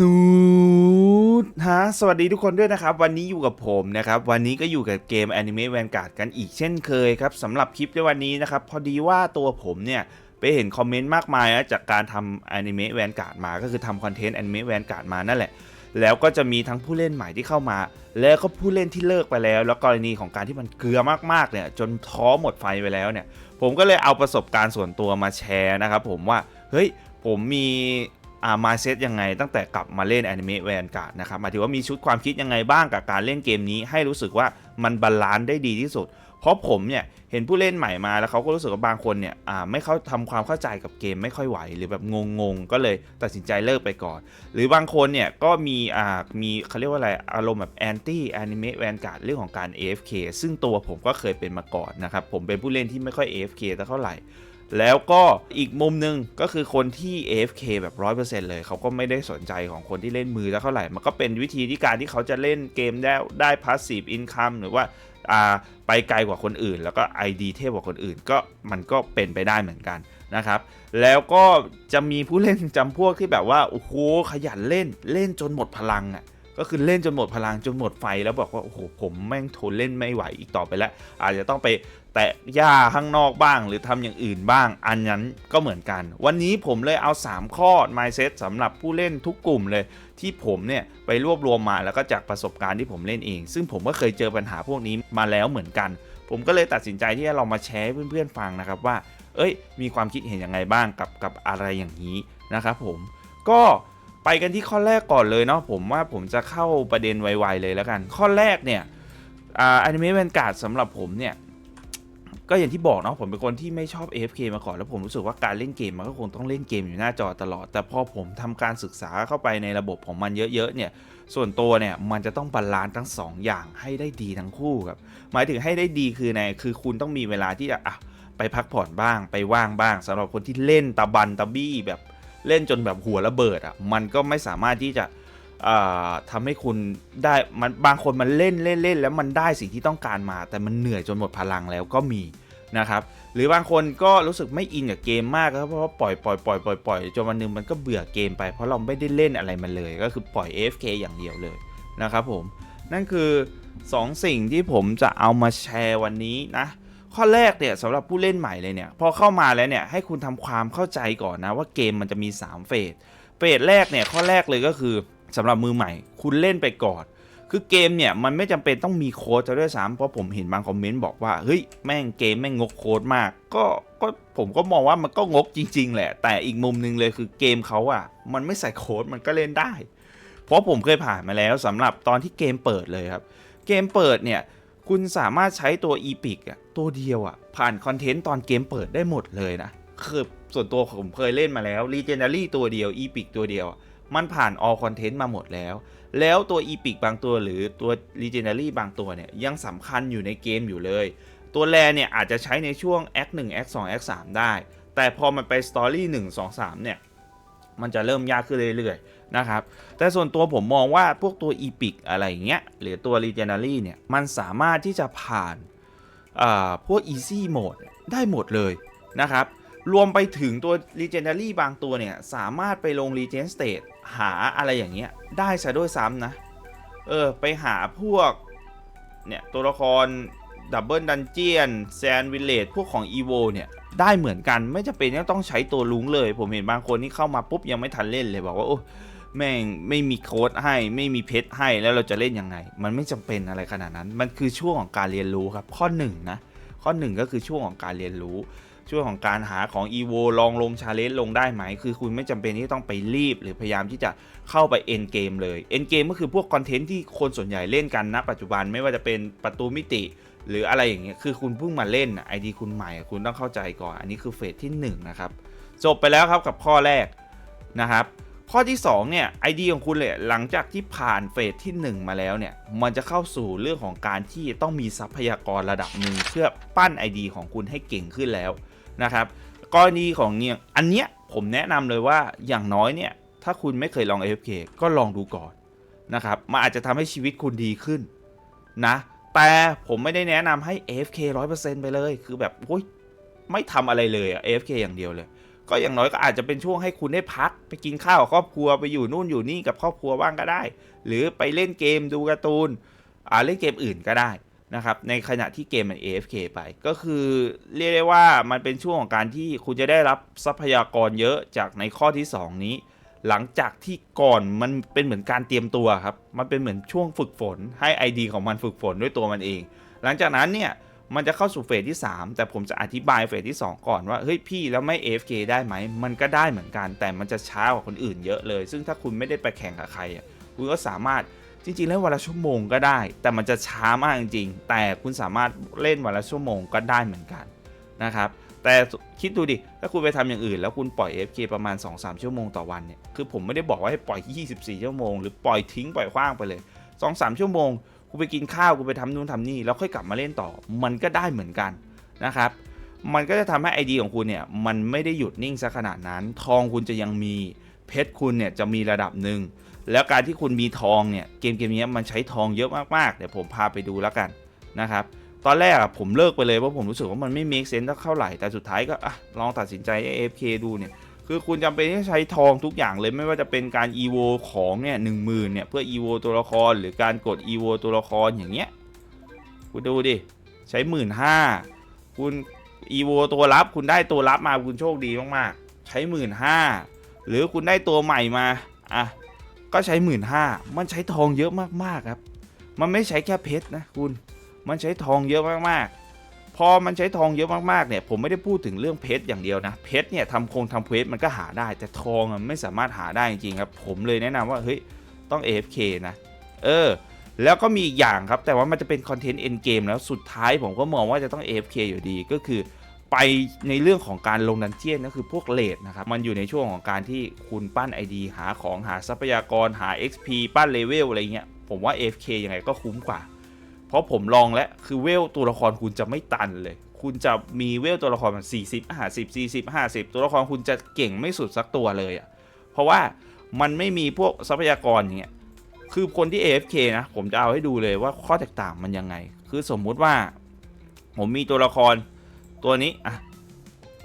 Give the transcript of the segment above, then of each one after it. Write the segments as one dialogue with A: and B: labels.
A: นูดฮะสวัสดีทุกคนด้วยนะครับ วันนี้อยู่กับผมนะครับ วันนี้ก็อยู่กับเกม Anime Vanguard กันอีกเช่นเคยครับสำหรับคลิปในวันนี้นะครับ พอดีว่าตัวผมเนี่ย ไปเห็นคอมเมนต์มากมายนะจากการทำ Anime Vanguard มาก็คือทำคอนเทนต์ Anime Vanguard มานั่นแหละ แล้วก็จะมีทั้งผู้เล่นใหม่ที่เข้ามา แล้วก็ผู้เล่นที่เลิกไปแล้ว แล้วกรณีของการที่มันเกลือมากๆเนี่ยจนท้อหมดไฟไปแล้วเนี่ย ผมก็เลยเอาประสบการณ์ส่วนตัวมาแชร์นะครับผมว่าเฮ้ยผมมี อ่ามาเซตยังไงตั้งแต่กลับมาเล่น Anime Vanguard นะครับหมายถึงว่ามีชุดความคิดยังไงบ้างกับการเล่นเกมนี้ให้รู้สึกว่ามันบาลานซ์ได้ดีที่สุด เพราะผมเนี่ยเห็นผู้เล่นใหม่มาแล้วเขาก็รู้สึกว่าบางคนเนี่ยอ่าไม่เข้าทำความเข้าใจกับเกมไม่ค่อยไหว หรือแบบงงๆ ก็เลยตัดสินใจเลิกไปก่อน หรือบางคนเนี่ยก็มีอ่ามีเขาเรียกว่าอะไรอารมณ์แบบแอนตี้แอนิเมะแวนการ์ดเรื่องของการ AFK ซึ่งตัวผมก็เคยเป็นมาก่อนนะครับผมเป็นผู้เล่นที่ไม่ค่อย AFK แต่เท่าไหร่ แล้วก็อีกมุมหนึ่งก็คือคนที่ AFK แบบ 100%เลย เขาก็ไม่ได้สนใจของคนที่เล่นมือแล้วเท่าไหร่ มันก็เป็นวิธีที่การที่เขาจะเล่นเกมได้ได้ passive income หรือว่าไปไกลกว่าคนอื่น แล้วก็ ID เทพกว่าคนอื่นก็มันก็เป็นไปได้เหมือนกันนะครับ แล้วก็จะมีผู้เล่นจำพวกที่แบบว่า โอ้โหขยันเล่นเล่นจนหมดพลังอะ ก็คือเล่นจนหมดพลังจนหมดไฟแล้วบอกว่าโอ้โหผมแม่งทนเล่นไม่ไหวอีกต่อไปแล้ว อาจจะต้องไปแตะหญ้าข้างนอกบ้าง หรือทำอย่างอื่นบ้าง อันนั้นก็เหมือนกัน วันนี้ผมเลยเอา 3 ข้อ mindset สำหรับผู้เล่นทุกกลุ่มเลย ที่ผมเนี่ยไปรวบรวมมาแล้วก็จากประสบการณ์ที่ผมเล่นเอง ซึ่งผมก็เคยเจอปัญหาพวกนี้มาแล้วเหมือนกัน ผมก็เลยตัดสินใจที่จะลองมาแชร์เพื่อนๆฟังนะครับว่า เอ้ย มีความคิดเห็นยังไงบ้างกับกับอะไรอย่างนี้นะครับผมก็ ไปกันที่ข้อแรกก่อนเลยเนาะผมว่าผมจะเข้าประเด็นไวๆเลยแล้วกัน ข้อแรกเนี่ยอ่าอนิเมะแวนการ์ดสำหรับผมเนี่ยก็อย่างที่บอกเนาะผมเป็นคนที่ไม่ชอบ AFK มาก่อนแล้วผมรู้สึกว่าการเล่นเกมมันก็คงต้องเล่นเกมอยู่หน้าจอตลอด แต่พอผมทำการศึกษาเข้าไปในระบบของมันเยอะๆเนี่ยส่วนตัวเนี่ยมันจะต้องบาลานซ์ทั้งสองอย่างให้ได้ดีทั้งคู่ครับหมายถึงให้ได้ดีคือในคือคุณต้องมีเวลาที่จะอะไปพักผ่อนบ้างไปว่างบ้างสำหรับคนที่เล่นตะบันตะบี้แบบ เล่นจนแบบหัวระเบิดอะมันก็ไม่สามารถที่จะอ่าทำให้คุณได้มันบางคนมันเล่นเล่นเล่นแล้วมันได้สิ่งที่ต้องการมา แต่มันเหนื่อยจนหมดพลังแล้วก็มีนะครับ หรือบางคนก็รู้สึกไม่อินกับเกมมากเพราะว่าปล่อยปล่อยปล่อยปล่อยปล่อยจนวันหนึงมันก็เบื่อเกมไป เพราะเราไม่ได้เล่นอะไรมันเลย ก็คือปล่อย AFK อย่างเดียวเลยนะครับผมนั่นคือ 2 สิ่งที่ผมจะเอามาแชร์วันนี้นะ ข้อแรกเนี่ยสำหรับผู้เล่นใหม่เลยเนี่ยพอเข้ามาแล้วเนี่ยให้คุณทำความเข้าใจก่อนนะว่าเกมมันจะมี 3 เฟสเฟสแรกเนี่ยข้อแรกเลยก็คือสำหรับมือใหม่ คุณเล่นไปก่อน คือเกมเนี่ยมันไม่จำเป็นต้องมีโค้ดจะด้วยซ้ำเพราะผมเห็นบางคอมเมนต์บอกว่าเฮ้ยแม่งเกมแม่งงกโค้ดมาก ก็ก็ผมก็มองว่ามันก็งกจริง ๆ แหละ แต่อีกมุมหนึงเลยคือเกมเขาอะมันไม่ใส่โค้ดมันก็เล่นได้ เพราะผมเคยผ่านมาแล้วสำหรับตอนที่เกมเปิดเลยครับเกมเปิดเนี่ย คุณสามารถใช้ตัว Epic อะตัวเดียวอะผ่านคอนเทนต์ตอนเกมเปิดได้หมดเลยนะคือส่วนตัวผมเคยเล่นมาแล้ว Legendary ตัวเดียว Epic ตัวเดียว มันผ่าน all content มาหมดแล้ว แล้วตัว Epic บางตัวหรือตัว Legendary บางตัวเนี่ยยังสำคัญอยู่ในเกมอยู่เลย ตัวแรเนี่ยอาจจะใช้ในช่วง Act 1 Act 2 Act 3ได้ แต่พอมันไป Story 1 2 3เนี่ยมันจะเริ่มยากขึ้นเรื่อยๆ นะครับ แต่ส่วนตัวผมมองว่าพวกตัว Epic อะไรอย่างเงี้ย หรือตัว Legendary เนี่ย มันสามารถที่จะผ่านอ่าพวก Easy Mode ได้หมดเลยนะครับ รวมไปถึงตัว Legendary บางตัวเนี่ย สามารถไปลง Legend State หาอะไรอย่างเงี้ย ได้ซะด้วยซ้ำนะ เออ ไปหาพวก เนี่ย ตัวละครดับเบิลดันเจียนแซนวิลเลจพวกของ EVO เนี่ยได้เหมือนกันไม่จำเป็นต้องใช้ตัวลุงเลย ผมเห็นบางคนที่เข้ามาปุ๊บยังไม่ทันเล่นเลยบอกว่า โอ้ แม่งไม่มีโค้ดให้ไม่มีเพชรให้แล้วเราจะเล่นยังไง มันไม่จำเป็นอะไรขนาดนั้น มันคือช่วงของการเรียนรู้ครับ ข้อหนึ่งนะข้อหนึ่งก็คือช่วงของการเรียนรู้ ช่วงของการหาของ EVO ลองลงชาเลนจ์ลงได้ไหม คือคุณไม่จำเป็นที่ต้องไปรีบ หรือพยายามที่จะเข้าไปเอ็นเกมเลยเอ็นเกมก็คือพวกคอนเทนต์ที่คนส่วนใหญ่เล่นกันณปัจจุบันไม่ว่าจะเป็นประตูมิติหรืออะไรอย่างเงี้ย คือคุณเพิ่งมาเล่นไอดีคุณใหม่ คุณต้องเข้าใจก่อน อันนี้คือเฟสที่1นะครับ จบไปแล้วครับกับข้อแรกนะครับ ข้อที่2เนี่ยไอดีของคุณเลยหลังจากที่ผ่านเฟสที่ 1 มาแล้วเนี่ยมันจะเข้าสู่เรื่องของการที่ต้องมีทรัพยากรระดับหนึ่งเพื่อปั้น ID ของคุณให้เก่งขึ้นแล้วนะครับกรณีของเนี่ยอันเนี้ยผมแนะนำเลยว่าอย่างน้อยเนี่ยถ้าคุณไม่เคยลอง AFK ก็ลองดูก่อนนะครับมันอาจจะทำให้ชีวิตคุณดีขึ้นนะแต่ผมไม่ได้แนะนำให้ AFK 100%ไปเลย คือแบบโอ้ยไม่ทำอะไรเลยอะ AFK อย่างเดียวเลย ก็อย่างน้อยก็อาจจะเป็นช่วงให้คุณได้พัก ไปกินข้าวกับครอบครัวไปอยู่นู่นอยู่นี่กับครอบครัวบ้างก็ได้ หรือไปเล่นเกมดูการ์ตูนอ่าเล่นเกมอื่นก็ได้นะครับในขณะที่เกมมัน AFK ไป ก็คือเรียกได้ว่ามันเป็นช่วงของการที่คุณจะได้รับทรัพยากรเยอะจากในข้อที่ 2 นี้ หลังจากที่ก่อนมันเป็นเหมือนการเตรียมตัวครับ มันเป็นเหมือนช่วงฝึกฝนให้ ID ของมันฝึกฝนด้วยตัวมันเอง หลังจากนั้นเนี่ย มันจะเข้าสู่เฟสที่ 3 แต่ผมจะอธิบายเฟสที่ 2 ก่อนว่าเฮ้ยพี่แล้วไม่ AFK ได้ไหม มันก็ได้เหมือนกัน แต่มันจะช้ากว่าคนอื่นเยอะเลย ซึ่งถ้าคุณไม่ได้ไปแข่งกับใครอะคุณก็สามารถจริงๆเล่นวันละชั่วโมงก็ได้ แต่มันจะช้ามากจริงๆ แต่คุณสามารถเล่นวันละชั่วโมงก็ได้เหมือนกันนะครับแต่คิดดูดิ ถ้าคุณไปทำอย่างอื่น แล้วคุณปล่อย FK ประมาณ 2-3 ชั่วโมงต่อวันเนี่ย คือผมไม่ได้บอกว่าให้ปล่อย 24 ชั่วโมง หรือปล่อยทิ้งปล่อยขว้างไปเลย 2-3 ชั่วโมง คุณไปกินข้าวคุณไปทำนู่นทำนี่แล้วค่อยกลับมาเล่นต่อ มันก็ได้เหมือนกันนะครับ มันก็จะทำให้ไอเดียของคุณเนี่ยมันไม่ได้หยุดนิ่งซะขนาดนั้น ทองคุณจะยังมีเพชรคุณเนี่ยจะมีระดับหนึ่งแล้วการที่คุณมีทองเนี่ยเกมเกมนี้มันใช้ทองเยอะมากๆเดี๋ยวผมพาไปดูแล้วกันนะครับตอนแรกผมเลิกไปเลยเพราะผมรู้สึกว่ามันไม่ make sense เท่าไหร่แต่สุดท้ายก็อลองตัดสินใจ AFK ดูเนี่ย คือคุณจำเป็นที่จะใช้ทองทุกอย่างเลยไม่ว่าจะเป็นการ EVO ของเนี่ยหนึ่งหมื่นเนี่ยเพื่อ EVO ตัวละครหรือการกด EVO ตัวละครอย่างเงี้ยคุณดูดิใช้หมื่นห้าคุณ EVO ตัวรับคุณได้ตัวรับมาคุณโชคดีมากๆใช้หมื่นห้าหรือคุณได้ตัวใหม่มาอะก็ใช้หมื่นห้ามันใช้ทองเยอะมากๆครับ มันไม่ใช้แค่เพชรนะคุณ มันใช้ทองเยอะมากๆ พอมันใช้ทองเยอะมากๆเนี่ยผมไม่ได้พูดถึงเรื่องเพชรอย่างเดียวนะเพชรเนี่ยทำโครงทำเพชรมันก็หาได้ แต่ทองอะไม่สามารถหาได้จริงๆครับ ผมเลยแนะนำว่าเฮ้ยต้อง AFK นะ เออ แล้วก็มีอีกอย่างครับ แต่ว่ามันจะเป็นคอนเทนต์เอ็นเกมแล้วสุดท้ายผมก็มองว่าจะต้อง AFK อยู่ดีก็คือไปในเรื่องของการลงดันเจียนก็คือพวกเลดนะครับ มันอยู่ในช่วงของการที่คุณปั้น ID หาของหาทรัพยากรหา XP ปั้นเลเวลอะไรเงี้ยผมว่า AFK ยังไงก็คุ้มกว่า เพราะผมลองแล้วคือเวลตัวละครคุณจะไม่ตันเลย คุณจะมีเวลตัวละครมัน 40 50 40 50 ตัวละครคุณจะเก่งไม่สุดสักตัวเลยอะ่ะเพราะว่ามันไม่มีพวกทรัพยากรอย่างเงี้ยคือคนที่ AFK นะ ผมจะเอาให้ดูเลยว่าข้อแตกต่างมันยังไง คือสมมุติว่า ผมมีตัวละครตัวนี้อะ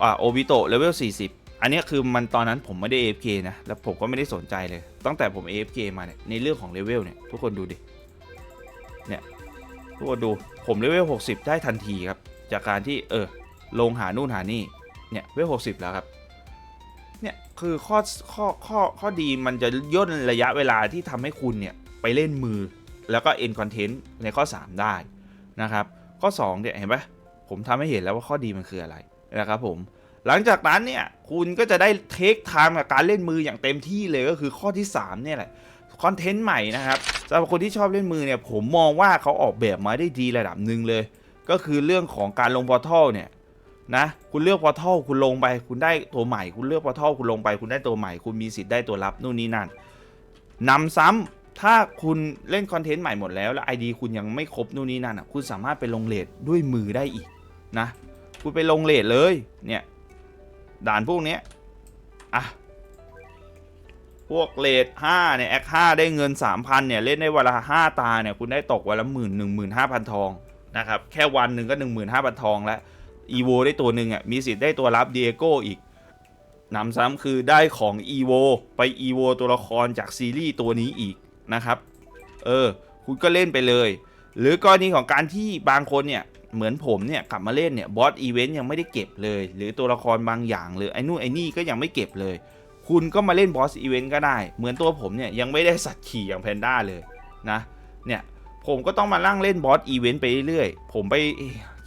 A: อ่าโอบิโตะเลเวล40อันนี้คือมันตอนนั้นผมไม่ได้ AFK นะ แล้วผมก็ไม่ได้สนใจเลย ตั้งแต่ผม AFK มาเนี่ย ในเรื่องของเลเวลเนี่ย ทุกคนดูดิ เนี่ย ทุกคนดูผมเลเวล60 ได้ทันทีครับ จากการที่เออลงหานู่นหานี่เนี่ยเวล60 แล้วครับเนี่ยคือข้อข้อข้อข้อดีมันจะย่นระยะเวลาที่ทำให้คุณเนี่ยไปเล่นมือแล้วก็ end content ในข้อ 3 ได้นะครับ ข้อ 2 เนี่ยเห็นปะผมทำให้เห็นแล้วว่าข้อดีมันคืออะไรนะครับผมหลังจากนั้นเนี่ยคุณก็จะได้เทคไทม์กับการเล่นมืออย่างเต็มที่เลยก็คือข้อที่ 3 เนี่ยแหละคอนเทนต์ใหม่นะครับ สำหรับคนที่ชอบเล่นมือเนี่ยผมมองว่าเขาออกแบบมาได้ดีระดับหนึ่งเลย ก็คือเรื่องของการลงพอร์ทัลเนี่ยนะคุณเลือกพอร์ทัลคุณลงไป คุณได้ตัวใหม่ คุณเลือกพอร์ทัลคุณลงไป คุณได้ตัวใหม่ คุณมีสิทธิ์ได้ตัวรับนู่นนี่นั่นนำซ้ำถ้าคุณเล่นคอนเทนต์ใหม่หมดแล้วแล้ว ID คุณยังไม่ครบนู่นนี่นั่นอะคุณสามารถไปลงเลทด้วยมือได้อีกนะคุณไปลงเลทเลยเนี่ยด่านพวกนี้อะ พวกเลท5เนี่ยแอค5ได้เงิน 3,000เนี่ยเล่นได้วันละ5ตาเนี่ยคุณได้ตกวันละหมื่นหนึ่งหมื่นห้าพันทองนะครับแค่วันหนึ่งก็15,000ทองแล้วอีโวได้ตัวหนึ่งอะมีสิทธิ์ได้ตัวรับเดียโก้อีกหนำซ้ำคือได้ของอีโวไปอีโวตัวละครจากซีรีส์ตัวนี้อีกนะครับเออคุณก็เล่นไปเลย หรือกรณีของการที่บางคนเนี่ยเหมือนผมเนี่ยกลับมาเล่นเนี่ยบอสอีเวนต์ยังไม่ได้เก็บเลย หรือตัวละครบางอย่างหรือไอ้นู่นไอ้นี่ก็ยังไม่เก็บเลย คุณก็มาเล่นบอสอีเวนต์ก็ได้ เหมือนตัวผมเนี่ยยังไม่ได้สัตว์ขี่อย่างแพนด้าเลยนะ เนี่ยผมก็ต้องมาลั่งเล่นบอสอีเวนต์ไปเรื่อยๆ ผมไป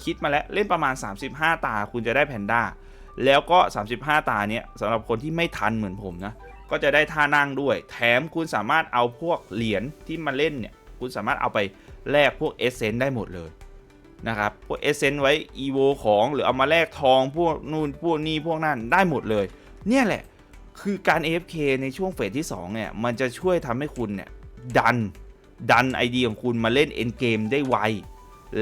A: คิดมาแล้วเล่นประมาณ 35 ตาคุณจะได้แพนด้า แล้วก็ 35 ตาเนี่ยสำหรับคนที่ไม่ทันเหมือนผมนะ ก็จะได้ท่านั่งด้วย แถมคุณสามารถเอาพวกเหรียญที่มาเล่นเนี่ย คุณสามารถเอาไปแลกพวกเอเซนต์ได้หมดเลยนะครับ พวกเอเซนต์ไว้อีโวของหรือเอามาแลกทองพวกนู่นพวกนี้พวกนั่นได้หมดเลย เนี่ยแหละ คือการ AFK ในช่วงเฟสที่2เนี่ยมันจะช่วยทำให้คุณเนี่ยดันดันไอเดียของคุณมาเล่นเอ็นเกมได้ไว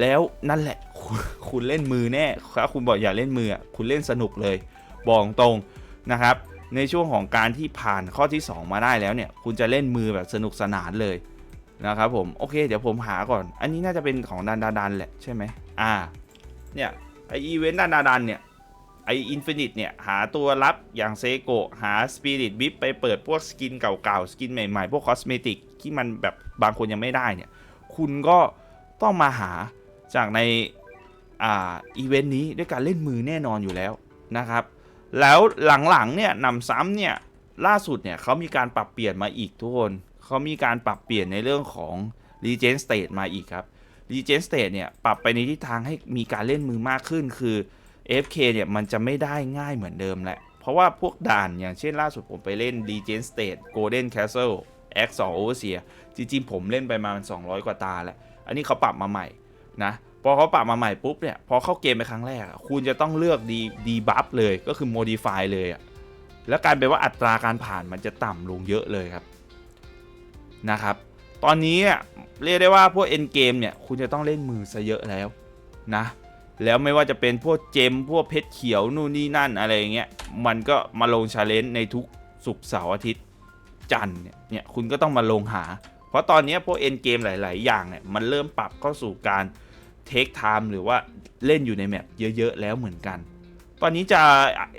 A: แล้วนั่นแหละคุณคุณเล่นมือแน่ถ้าคุณบอกอย่าเล่นมือคุณเล่นสนุกเลยบอกตรงนะครับ ในช่วงของการที่ผ่านข้อที่ 2 มาได้แล้วเนี่ย คุณจะเล่นมือแบบสนุกสนานเลยนะครับผมโอเค เดี๋ยวผมหาก่อน อันนี้น่าจะเป็นของดันดาดันแหละใช่ไหมอ่าเนี่ยไออีเวนต์ดันดันเนี่ย ไออินฟินิตเนี่ย หาตัวรับอย่างเซโกหาสปิริตบิฟไปเปิดพวกสกินเก่าๆ สกินใหม่ๆ พวกคอสเมติกที่มันแบบบางคนยังไม่ได้เนี่ย คุณก็ต้องมาหาจากในอ่าอีเวนต์นี้ด้วยการเล่นมือแน่นอนอยู่แล้วนะครับ แล้วหลังๆเนี่ยนำซ้ำเนี่ย ล่าสุดเนี่ยเขามีการปรับเปลี่ยนมาอีกทุกคนเขามีการปรับเปลี่ยนในเรื่องของ Regen State มาอีกครับ Regen State เนี่ยปรับไปในทิศทางให้มีการเล่นมือมากขึ้นคือ FK เนี่ยมันจะไม่ได้ง่ายเหมือนเดิมแหละ เพราะว่าพวกด่านอย่างเช่นล่าสุดผมไปเล่น Regen State Golden Castle X2 Overseer จริงๆผมเล่นไปมามัน 200 กว่าตาแล้วอันนี้เขาปรับมาใหม่นะพอเขาปรับมาใหม่ปุ๊บเนี่ยพอเข้าเกมไปครั้งแรก คุณจะต้องเลือกดีดีบัฟเลยก็คือ modify เลยอะแล้วกลารเป็นว่าอัตราการผ่านมันจะต่ำลงเยอะเลยครับนะครับ ตอนนี้เรียกได้ว่าพวก end game เนี่ยคุณจะต้องเล่นมือซะเยอะแล้วนะ แล้วไม่ว่าจะเป็นพวกเจมพวกเพชรเขียวนู่นนี่นั่นอะไรอย่างเงี้ยมันก็มาลงชาเลนจ์ในทุกศุกร์เสาร์อาทิตย์จันทร์เนี่ยเนี่ยคุณก็ต้องมาลงหา เพราะตอนนี้พวกเอ็นเกมหลาย ๆ อย่างเนี่ยมันเริ่มปรับเข้าสู่การเทคไทม์หรือว่าเล่นอยู่ในแมปเยอะ ๆ แล้วเหมือนกัน ตอนนี้จะ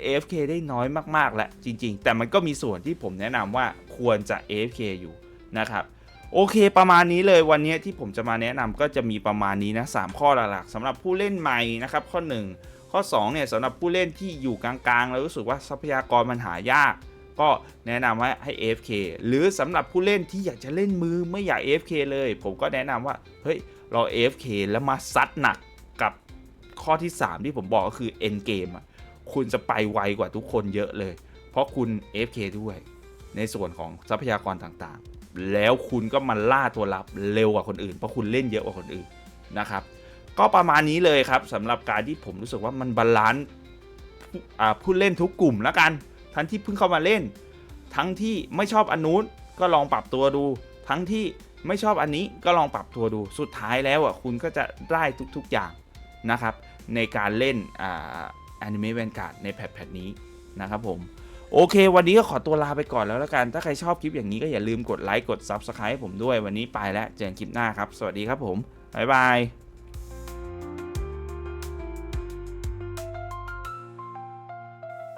A: AFK ได้น้อยมาก ๆ แล้วจริง ๆ แต่มันก็มีส่วนที่ผมแนะนำว่าควรจะ AFK อยู่นะครับ โอเคประมาณนี้เลยวันนี้ที่ผมจะมาแนะนำก็จะมีประมาณนี้นะสามข้อหลักๆสำหรับผู้เล่นใหม่นะครับข้อ 1 ข้อ2เนี่ยสำหรับผู้เล่นที่อยู่กลางๆแล้วรู้สึกว่าทรัพยากรมันหายาก ก็แนะนำว่าให้ AFK หรือสำหรับผู้เล่นที่อยากจะเล่นมือไม่อยาก AFK เลย ผมก็แนะนำว่าเฮ้ยเรา AFK แล้วมาซัดหนักกับข้อที่ 3 ที่ผมบอกก็คือ end game คุณจะไปไวกว่าทุกคนเยอะเลย เพราะคุณ AFK ด้วยในส่วนของทรัพยากรต่างๆ แล้วคุณก็มาล่าตัวลับเร็วกว่าคนอื่น เพราะคุณเล่นเยอะกว่าคนอื่นนะครับ ก็ประมาณนี้เลยครับสำหรับการที่ผมรู้สึกว่ามันบาลานซ์ผู้อ่าผู้เล่นทุกกลุ่มแล้วกัน ทั้งที่เพิ่งเข้ามาเล่น ทั้งที่ไม่ชอบอันนู้นก็ลองปรับตัวดู ทั้งที่ไม่ชอบอันนี้ก็ลองปรับตัวดูสุดท้ายแล้วอะคุณก็จะได้ทุกๆอย่างนะครับ ในการเล่นอ่าแอนิเมะแวนการ์ดในแพทแพทนี้นะครับผม โอเค วันนี้ก็ขอตัวลาไปก่อนแล้วละกัน ถ้าใครชอบคลิปอย่างนี้ก็อย่าลืมกดไลค์กด Subscribe ให้ผมด้วยวันนี้ไปแล้วเจอกันคลิปหน้าครับ สวัสดีครับผมบ๊ายบาย